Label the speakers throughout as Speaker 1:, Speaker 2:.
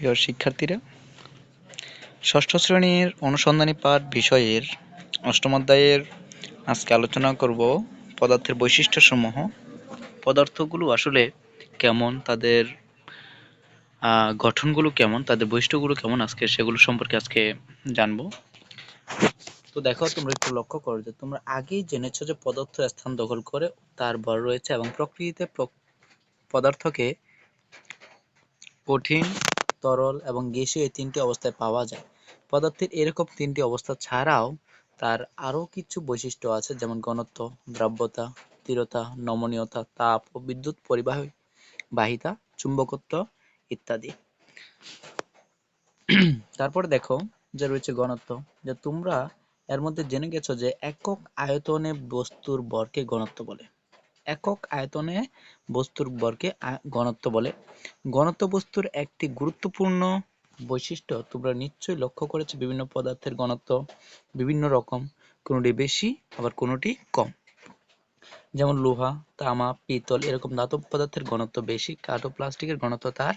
Speaker 1: প্রিয় শিক্ষার্থীরা, ষষ্ঠ শ্রেণির অনুসন্ধানী পাঠ বিষয়ের অষ্টম অধ্যায়ের আজকে আলোচনা করব পদার্থের বৈশিষ্ট্যসমূহ। পদার্থগুলো আসলে কেমন, তাদের গঠনগুলো কেমন, তাদের বৈশিষ্ট্যগুলো কেমন আজকে সেগুলো সম্পর্কে আজকে জানব। তো দেখো, তোমরা একটু লক্ষ্য করো যে তোমরা আগেই জেনেছো যে পদার্থ স্থান দখল করে, তার ভর রয়েছে এবং প্রকৃতিতে প্র- পদার্থকে কঠিন তরল এবং গ্যাসীয় এই তিনটি অবস্থায় পাওয়া যায়। পদার্থের এরকম তিনটি অবস্থা ছাড়াও তার আরও কিছু বৈশিষ্ট্য আছে, যেমন ঘনত্ব, দ্রাব্যতা, স্থিরতা, নমনীয়তা, তাপ ও বিদ্যুৎ পরিবাহী বাহিতা চুম্বকত্ব ইত্যাদি। তারপর দেখো যে রয়েছে ঘনত্ব, যে তোমরা এর মধ্যে জেনে গেছো যে একক আয়তনে বস্তুর ভরকে ঘনত্ব বলে। একক আয়তনে বস্তুর ভরকে ঘনত্ব বলে। ঘনত্ব বস্তুর একটি গুরুত্বপূর্ণ বৈশিষ্ট্য, তোমরা নিশ্চয়ই লক্ষ্য করেছ বিভিন্ন পদার্থের ঘনত্ব বিভিন্ন রকম, কোনোটি বেশি, আবার কোনোটি কম। যেমন লোহা, তামা, পিতল, এরকম ধাতব পদার্থের ঘনত্ব বেশি, কাঠ ও প্লাস্টিকের ঘনত্ব তার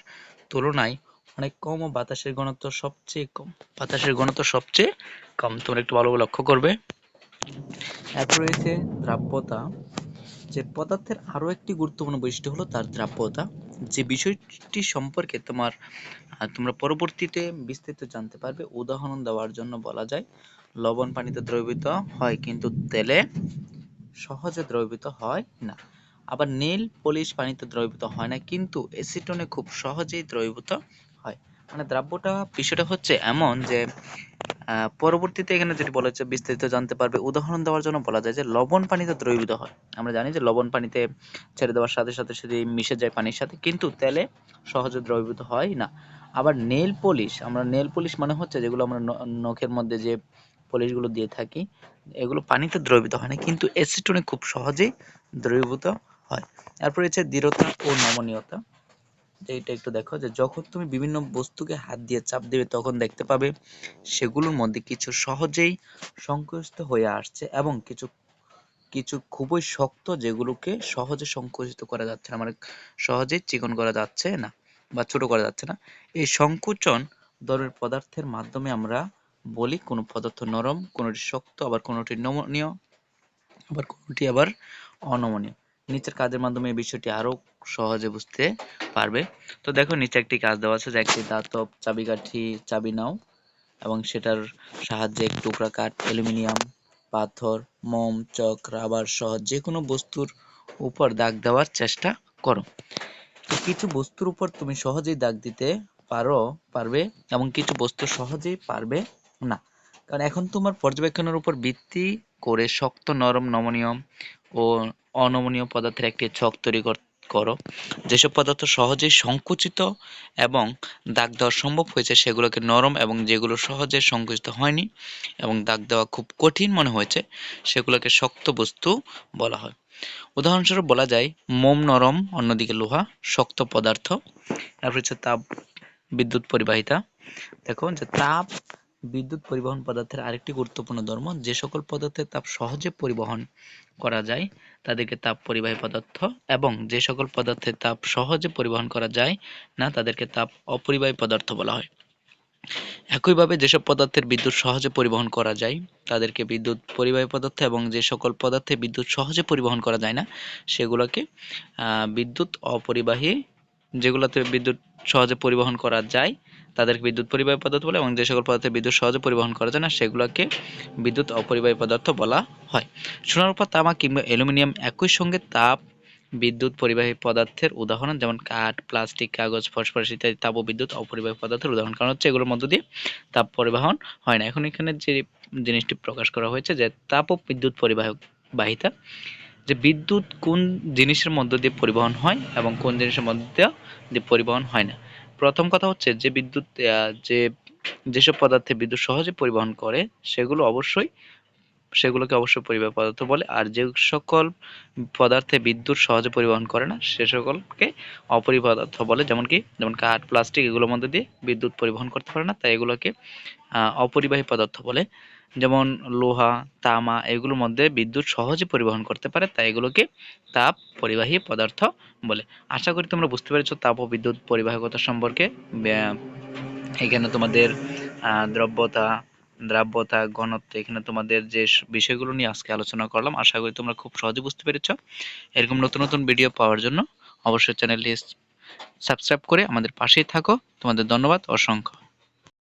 Speaker 1: তুলনায় অনেক কম ও বাতাসের ঘনত্ব সবচেয়ে কম। বাতাসের ঘনত্ব সবচেয়ে কম, তোমরা একটু ভালো লক্ষ্য করবে। এরপর রয়েছে দ্রাব্যতা। যে পদার্থের আরও একটি গুরুত্বপূর্ণ বৈশিষ্ট্য হলো তার দ্রাব্যতা। যে বিষয়টি সম্পর্কে তোমার তোমরা পরবর্তীতে বিস্তারিত জানতে পারবে, উদাহরণ দেওয়ার জন্য বলা যায়, লবণ পানিতে দ্রবীভূত হয় কিন্তু তেলে সহজে দ্রবীভূত হয় না। আবার নীল পলিশ পানিতে দ্রবীভূত হয় না কিন্তু এসিটনে খুব সহজেই দ্রবীভূত হয়। মানে দ্রাব্যটা বিষয়টা হচ্ছে এমন যে পরবর্তীতে এখানে যেটি বলা হচ্ছে বিস্তারিত জানতে পারবে, উদাহরণ দেওয়ার জন্য বলা যায় যে লবণ পানিতে দ্রবীভূত হয়। আমরা জানি যে লবণ পানিতে ছেড়ে দেওয়ার সাথে সাথে সেটি মিশে যায় পানির সাথে, কিন্তু তেলে সহজে দ্রবীভূত হয় না। আবার নেল পলিশ, আমরা নেল পলিশ মানে হচ্ছে যেগুলো আমরা নখের মধ্যে যে পলিশগুলো দিয়ে থাকি, এগুলো পানিতে দ্রবীভূত হয় না, কিন্তু অ্যাসিটনে খুব সহজেই দ্রবীভূত হয়। তারপর হচ্ছে দৃঢ়তা ও নমনীয়তা। এইটা একটু দেখো যে যখন তুমি বিভিন্ন বস্তুকে হাত দিয়ে চাপ দিবে তখন দেখতে পাবে সেগুলোর মধ্যে কিছু সহজেই সংকুচিত হয়ে আসছে এবং কিছু কিছু খুবই শক্ত যেগুলোকে সহজে সংকুচিত করা যাচ্ছে না মানে সহজেই চিকন করা যাচ্ছে না বা ছোট করা যাচ্ছে না। এই সংকুচন ধরনের পদার্থের মাধ্যমে আমরা বলি কোনো পদার্থ নরম, কোনোটি শক্ত, আবার কোনোটি নমনীয়, আবার কোনোটি আবার অনমনীয়। নিচের কাজের মাধ্যমে এই বিষয়টি আরও সহজে বুঝতে পারবে। তো দেখো, নিচে একটি কাজ দেওয়া আছে যে একটি দাতব চাবিকাঠি চাবি নাও এবং সেটার সাহায্যে এক টুকরা কাঠ, অ্যালুমিনিয়াম, পাথর, মোম, চক, রাবার সহ যে কোনো বস্তুর উপর দাগ দেওয়ার চেষ্টা করো। কিছু বস্তুর উপর তুমি সহজেই দাগ দিতে পারো, পারবে এবং কিছু বস্তু সহজেই পারবে না। কারণ এখন তোমার পর্যবেক্ষণের উপর ভিত্তি করে শক্ত নরম নমনীয় ও অনমনীয় পদার্থের একটি ছক তৈরি কর- যেসব পদার্থ সহজেই সংকুচিত এবং দাগ দেওয়া সম্ভব হয়েছে, সেগুলোকে নরম এবং যেগুলো সহজে সংকুচিত হয়নি এবং দাগ দেওয়া খুব কঠিন মনে হয়েছে, সেগুলোকে শক্ত বস্তু বলা হয়। উদাহরণস্বরূপ বলা যায়, মোম নরম, অন্যদিকে লোহা, শক্ত পদার্থ। তারপর হচ্ছে তাপ বিদ্যুৎ পরিবাহিতা। দেখো যে তাপ বিদ্যুৎ পরিবহন পদার্থের আরেকটি গুরুত্বপূর্ণ ধর্ম, যে সকল পদার্থের তাপ সহজে পরিবহন করা যায়, তাদেরকে তাপ পরিবাহী পদার্থ এবং যে সকল পদার্থের তাপ সহজে পরিবহন করা যায় না, তাদেরকে তাপ অপরিবাহী পদার্থ বলা হয়। একইভাবে যেসব পদার্থের বিদ্যুৎ সহজে পরিবহন করা যায়, তাদেরকে বিদ্যুৎ পরিবাহী পদার্থ এবং যে সকল পদার্থে বিদ্যুৎ সহজে পরিবহন করা যায় না, সেগুলোকে বিদ্যুৎ অপরিবাহী, যেগুলোতে বিদ্যুৎ সহজে পরিবহন করা যায় তাদেরকে বিদ্যুৎ পরিবাহী পদার্থ বলে এবং যে সকল পদার্থে বিদ্যুৎ সহজে পরিবহন করা যায় না, সেগুলোকে বিদ্যুৎ অপরিবাহী পদার্থ বলা হয়। সোনার উপর তামা কিংবা অ্যালুমিনিয়াম একই সঙ্গে তাপ, বিদ্যুৎ পরিবাহী পদার্থের উদাহরণ যেমন কাঠ, প্লাস্টিক, কাগজ, ফসফরাস ইত্যাদি তাপ ও বিদ্যুৎ অপরিবাহী পদার্থের উদাহরণ। কারণ হচ্ছে এগুলোর মধ্য দিয়ে তাপ পরিবহন হয় না। এখন এখানে যে জিনিসটি প্রকাশ করা হয়েছে যে তাপ ও বিদ্যুৎ পরিবাহক বাহিতা, যে বিদ্যুৎ কোন জিনিসের মধ্য দিয়ে পরিবহন হয় এবং কোন জিনিসের মধ্য দিয়ে পরিবহন হয় না। প্রথম কথা হচ্ছে যে বিদ্যুৎ যে যেসব পদার্থে বিদ্যুৎ সহজে পরিবহন করে সেগুলো অবশ্যই সেগুলোকে অবশ্যই পরিবাহী পদার্থ বলে, আর যে সকল পদার্থে বিদ্যুৎ সহজে পরিবহন করে না, সে সকলকে অপরিবাহী পদার্থ বলে, যেমন কি, যেমন কাঠ, প্লাস্টিক, এগুলোর মধ্যে দিয়ে বিদ্যুৎ পরিবহন করতে পারে না, তাই এগুলোকে অপরিবাহী পদার্থ বলে। যেমন লোহা, তামা, এগুলোর মধ্যে বিদ্যুৎ সহজে পরিবহন করতে পারে, তাই এগুলোকে তাপ পরিবাহী পদার্থ বলে। আশা করি তোমরা বুঝতে পেরেছ তাপ ও বিদ্যুৎ পরিবাহকতা সম্পর্কে। এখানে তোমাদের দ্রব্যতা দ্রাব্যতা, ঘনত্ব, এখানে তোমাদের যে বিষয়গুলো নিয়ে আজকে আলোচনা করলাম, আশা করি তোমরা খুব সহজে বুঝতে পেরেছ। এরকম নতুন নতুন ভিডিও পাওয়ার জন্য অবশ্যই চ্যানেলটি সাবস্ক্রাইব করে আমাদের পাশেই থাকো। তোমাদের ধন্যবাদ, অসংখ্য।